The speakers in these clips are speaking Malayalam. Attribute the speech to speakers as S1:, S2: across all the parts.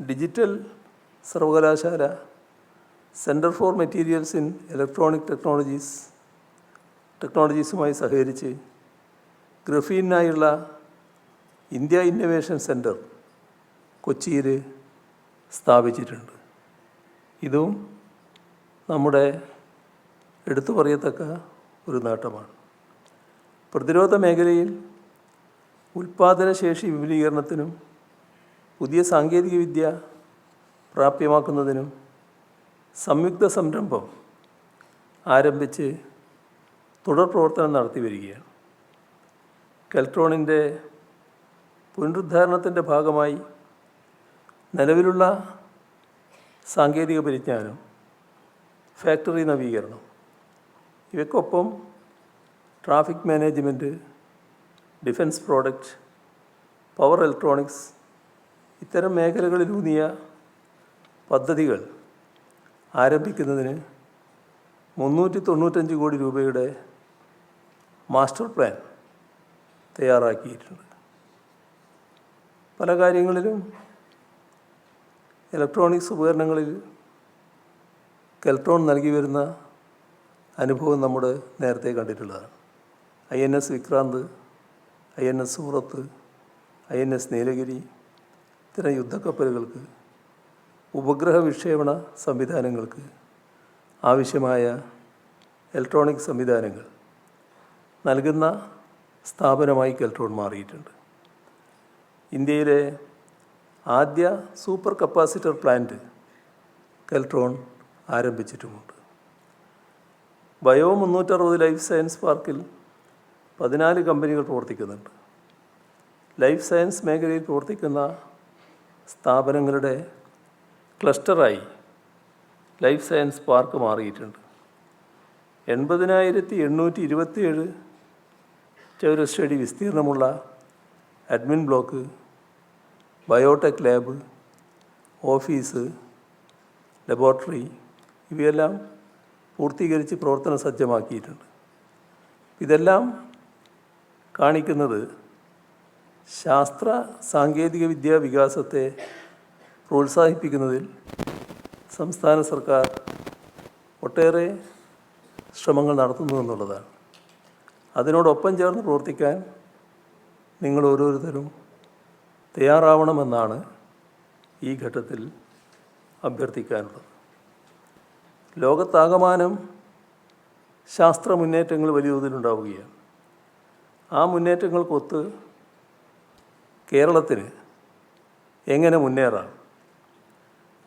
S1: ഡിജിറ്റൽ സർവകലാശാല centre for materials in electronic technologies ടെക്നോളജീസുമായി സഹകരിച്ച് ഗ്രഫീനായുള്ള ഇന്ത്യ ഇന്നൊവേഷൻ സെന്റർ കൊച്ചിയിൽ സ്ഥാപിച്ചിട്ടുണ്ട്. ഇതും നമ്മുടെ എടുത്തു പറയത്തക്ക ഒരു നേട്ടമാണ്. പ്രതിരോധ മേഖലയിൽ ഉൽപ്പാദനശേഷി വിപുലീകരണത്തിനും പുതിയ സാങ്കേതികവിദ്യ പ്രാപ്യമാക്കുന്നതിനും സംയുക്ത സംരംഭം ആരംഭിച്ച് തുടർ പ്രവർത്തനം നടത്തി വരികയാണ്. കെൽട്രോണിന്റെ പുനരുദ്ധാരണത്തിന്റെ ഭാഗമായി നിലവിലുള്ള സാങ്കേതിക പരിജ്ഞാനം ഫാക്ടറി നവീകരണം ഇവയ്ക്കൊപ്പം traffic management defence product power electronics ഇത്തരം മേഖലകളിലൂന്നിയ പദ്ധതികൾ ആരംഭിക്കുന്നതിന് മുന്നൂറ്റി തൊണ്ണൂറ്റഞ്ച് കോടി രൂപയുടെ മാസ്റ്റർ പ്ലാൻ തയ്യാറാക്കിയിട്ടുണ്ട്. പല കാര്യങ്ങളിലും ഇലക്ട്രോണിക്സ് ഉപകരണങ്ങളിൽ കെൽട്രോൺ നൽകി വരുന്ന അനുഭവം നമ്മുടെ നേരത്തെ കണ്ടിട്ടുള്ളതാണ്. I N S Vikrant I N S Surat I N S Nilgiri ഇത്തരം യുദ്ധക്കപ്പലുകൾക്ക് ഉപഗ്രഹ വിക്ഷേപണ സംവിധാനങ്ങൾക്ക് ആവശ്യമായ ഇലക്ട്രോണിക് സംവിധാനങ്ങൾ നൽകുന്ന സ്ഥാപനമായി കെൽട്രോൺ മാറിയിട്ടുണ്ട്. ഇന്ത്യയിലെ ആദ്യ സൂപ്പർ കപ്പാസിറ്റർ പ്ലാന്റ് കെൽട്രോൺ ആരംഭിച്ചിട്ടുമുണ്ട്. ബയോ മുന്നൂറ്ററുപത് ലൈഫ് സയൻസ് പാർക്കിൽ പതിനാല് കമ്പനികൾ പ്രവർത്തിക്കുന്നുണ്ട്. ലൈഫ് സയൻസ് മേഖലയിൽ പ്രവർത്തിക്കുന്ന സ്ഥാപനങ്ങളുടെ ക്ലസ്റ്ററായി ലൈഫ് സയൻസ് പാർക്ക് മാറിയിട്ടുണ്ട്. എൺപതിനായിരത്തി എണ്ണൂറ്റി ഇരുപത്തിയേഴ് ചതുരശ്രടി വിസ്തീർണമുള്ള admin block biotech lab office laboratory ഇവയെല്ലാം പൂർത്തീകരിച്ച് പ്രവർത്തന സജ്ജമാക്കിയിട്ടുണ്ട്. ഇതെല്ലാം കാണിക്കുന്നത് ശാസ്ത്ര സാങ്കേതിക വിദ്യാ വികാസത്തെ പ്രോത്സാഹിപ്പിക്കുന്നതിൽ സംസ്ഥാന സർക്കാർ ഒട്ടേറെ ശ്രമങ്ങൾ നടത്തുന്നു എന്നുള്ളതാണ്. അതിനോടൊപ്പം ചേർന്ന് പ്രവർത്തിക്കാൻ നിങ്ങൾ ഓരോരുത്തരും തയ്യാറാവണമെന്നാണ് ഈ ഘട്ടത്തിൽ അഭ്യർത്ഥിക്കാനുള്ളത്. ലോകത്താകമാനം ശാസ്ത്ര മുന്നേറ്റങ്ങൾ വലിയ തോതിലുണ്ടാവുകയാണ് ആ മുന്നേറ്റങ്ങൾക്കൊത്ത് കേരളത്തിന് എങ്ങനെ മുന്നേറാം?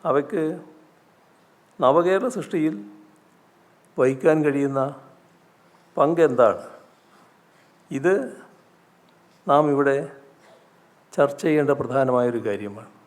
S1: അവയ്ക്ക് നവകേരള സൃഷ്ടിയിൽ വഹിക്കാൻ കഴിയുന്ന പങ്ക് എന്താണ്? ഇത് നാം ഇവിടെ ചർച്ച ചെയ്യേണ്ട പ്രധാനമായൊരു കാര്യമാണ്.